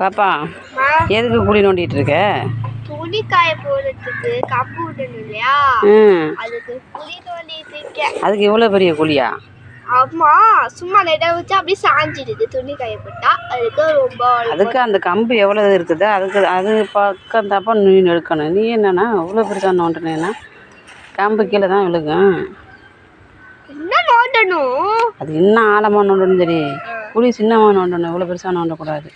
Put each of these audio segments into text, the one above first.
பாப்பா எதுக்கு குழி நோண்டிட்டு இருக்க துணி காய போடுறதுக்கு கப்பு விடணும் இல்லையா? அதுக்கு குழி தோண்டிட்டு இருக்கேன் அதுக்கு இவ்வளோ பெரிய குழியா? ஆமா சும்மா லைட்டா வச்சு அப்படியே சாஞ்சிடுது துணி காய போட்டா. அதுக்கு ரொம்ப அதுக்கு அந்த கம்பு எவ்வளோ இருக்குது அதுக்கு அது பக்கம் தப்பா நீ எடுக்கணும் நீ என்னன்னா இவ்வளோ பெருசாக நோண்டினேன்னா கம்பு கீழே தான் விழுகும். என்ன நோண்டணும்? அது இன்னும் ஆழமாக நோண்டணும் சரி. குழி சின்னமாக நோண்டணும் இவ்வளோ பெருசாக நோண்டக்கூடாது.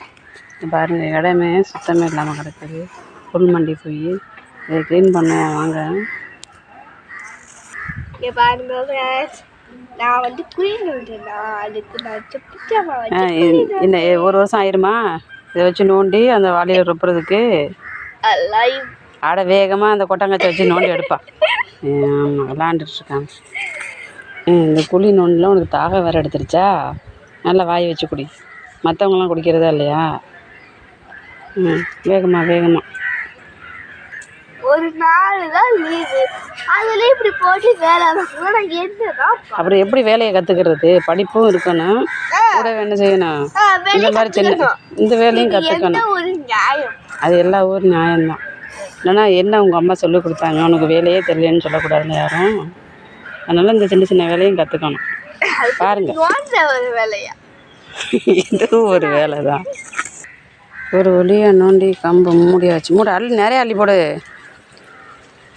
இங்க பாருங்க இடமே சுத்தமே இல்லாமல் கிடக்குது. புல் மண்டி போய் இதை க்ளீன் பண்ணுவோம் வாங்க. இங்க பாருங்க. நான் வந்து இந்த ஒரு வருஷம் ஆயிருமா? இதை வச்சு நோண்டி அந்த வாளியில் ரொப்புறதுக்கு. ஆட வேகமாக அந்த கொட்டங்கச்சை வச்சு நோண்டி எடுப்பா. ஆமாம் விளாண்டுட்டு இருக்காங்க இந்த குழி நோண்டிலாம் உனக்கு தாக வேற எடுத்துருச்சா? நல்லா வாய் வச்சு குடி. மற்றவங்களாம் குடிக்கிறதா இல்லையா? ம் வேகமாக வேகமாக ஒரு நாள் தான் லீவு அதுல இப்படி போட்டு வேலை நான் என்னதான் அப்புறம் எப்படி வேலையை கற்றுக்கிறது படிப்பும் இருக்கணும். கூட என்ன செய்யணும். இந்த மாதிரி சின்ன. இந்த வேலையும் கற்றுக்கணும் ஒரு நியாயம்? அது எல்லா ஊர் நியாயம்தான். இல்லைன்னா என்ன உங்கள் அம்மா சொல்லி கொடுத்தாங்க? உனக்கு வேலையே தெரியலன்னு சொல்லக்கூடாதுன்னு யாரும். அதனால் இந்த சின்ன சின்ன வேலையும் கற்றுக்கணும் பாருங்க. நோன்ற ஒரு வேலையா? இதுவும் ஒரு வேலை தான் ஒரு வழியாக நோண்டி கம்பு மூடியாச்சு. மூட அள்ளி நிறைய அள்ளி போடு.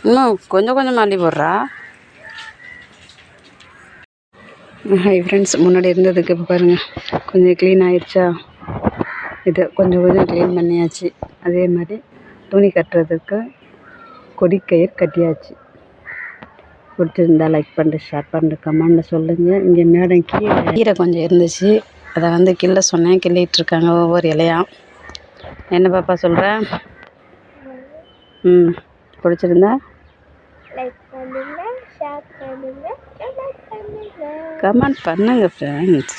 இன்னும் கொஞ்சம் கொஞ்சமாக அள்ளி போடுறா. ஹாய் ஃப்ரெண்ட்ஸ் முன்னாடி இருந்ததுக்கு இப்போ பாருங்கள் கொஞ்சம் க்ளீன் ஆயிடுச்சா இது கொஞ்சம் கொஞ்சம் க்ளீன் பண்ணியாச்சு. அதே மாதிரி துணி கட்டுறதுக்கு கொடிக்கயிறு கட்டியாச்சு. பிடிச்சிருந்தா லைக் பண்ணிட்டு ஷேர் பண்ணிட்டு கமெண்டில் சொல்லுங்கள் இங்கே மேடம் கீரை கீரை கொஞ்சம் இருந்துச்சு. அதை வந்து கிள்ள சொன்னேன். கிள்ளிட்டு இருக்காங்க ஒவ்வொரு இலையாக என்ன பாப்பா சொல்கிற ம் பிடிச்சிருந்தா? கமெண்ட் பண்ணுங்க கமெண்ட் பண்ணுங்க ஃப்ரெண்ட்ஸ்